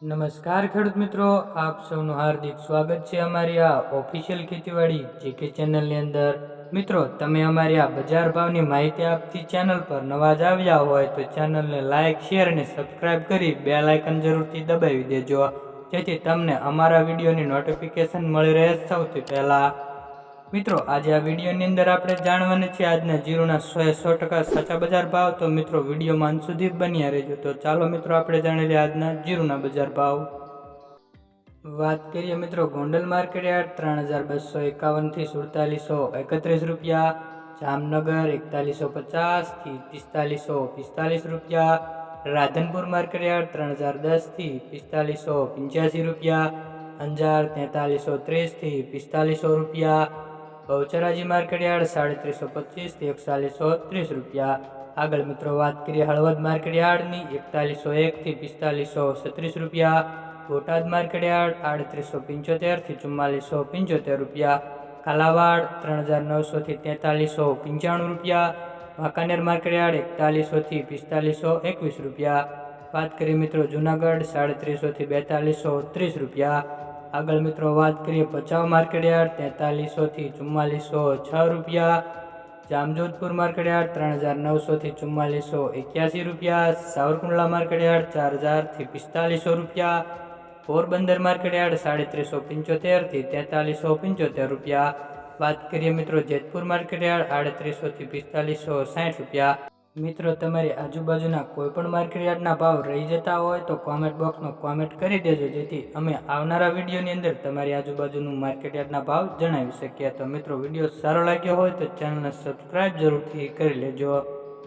નમસ્કાર ખેડૂત મિત્રો, આપ સૌનું હાર્દિક સ્વાગત છે અમારી આ ઓફિશિયલ ખેતીવાડી જેકે ચેનલની અંદર. મિત્રો, તમે અમારી આ બજાર ભાવની માહિતી આપતી ચેનલ પર નવા જ આવ્યા હોય તો ચેનલને લાઇક શેર અને સબસ્ક્રાઇબ કરી બે લાઇકન જરૂરથી દબાવી દેજો. જેથી તમને અમારા વિડીયોની નોટિફિકેશન મળી રહે સૌથી પહેલાં. મિત્રો, આજે આ વિડીયોની અંદર આપણે જાણવાના છે આજના જીરુના સો સો ટકા સાચા બજાર ભાવ. તો મિત્રો, વિડીયોમાં અંત સુધી બન્યા રહેજો. તો ચાલો મિત્રો, આપણે જાણી લઈએ આજના જીરુના બજાર ભાવ. વાત કરીએ મિત્રો, ગોંડલ માર્કેટ યાર્ડ ત્રણ હજાર બસો એકાવનથી સુડતાલીસો એકત્રીસ રૂપિયા, જામનગર એકતાલીસો પચાસથી પિસ્તાલીસો પિસ્તાલીસ રૂપિયા, રાધનપુર માર્કેટ યાર્ડ ત્રણ હજાર દસથી પિસ્તાલીસો પંચ્યાસી રૂપિયા, અંજાર તેતાલીસો ત્રીસથી પિસ્તાલીસો રૂપિયા બહુચરાજી માર્કેટ યાર્ડ સાડત્રીસો પચીસથી એકતાલીસો ત્રીસ રૂપિયા આગળ મિત્રો વાત કરીએ હળવદ માર્કેટ યાર્ડની એકતાલીસો એકથી પિસ્તાલીસો છત્રીસ રૂપિયા બોટાદ માર્કેટ યાર્ડ આડત્રીસો પંચોતેરથી ચુમ્માલીસો પંચોતેર રૂપિયા કાલાવાડ ત્રણ હજાર નવસોથી તેતાલીસો પંચાણું રૂપિયા વાંકાનેર માર્કેટ યાર્ડ એકતાલીસોથી પિસ્તાલીસો એકવીસ રૂપિયા વાત કરીએ મિત્રો જુનાગઢ સાડત્રીસોથી બેતાલીસો ત્રીસ રૂપિયા આગળ મિત્રો વાત કરીએ ભચાઉ માર્કેટ યાર્ડ તેતાલીસોથી ચુમ્માલીસો છ રૂપિયા જામજોધપુર માર્કેટ યાર્ડ ત્રણ હજાર નવસોથી ચુમ્માલીસો એક્યાસી રૂપિયા સાવરકુંડલા માર્કેટ યાર્ડ ચાર હજારથી પિસ્તાલીસો રૂપિયા પોરબંદર માર્કેટ યાર્ડ સાડત્રીસો પંચોતેરથી તેતાલીસો પંચોતેર રૂપિયા વાત કરીએ મિત્રો જેતપુર માર્કેટ યાર્ડ આડત્રીસોથી પિસ્તાલીસો સાઠ રૂપિયા મિત્રો, તમારી આજુબાજુના કોઈ પણ માર્કેટ યાર્ડના ભાવ રહી જતા હોય તો કોમેન્ટ બોક્સમાં કોમેન્ટ કરી દેજો, જેથી અમે આવનારા વિડીયોની અંદર તમારી આજુબાજુનું માર્કેટયાર્ડના ભાવ જણાવી શકીએ. તો મિત્રો, વીડિયો સારો લાગ્યો હોય તો ચેનલને સબસ્ક્રાઈબ જરૂરથી કરી લેજો.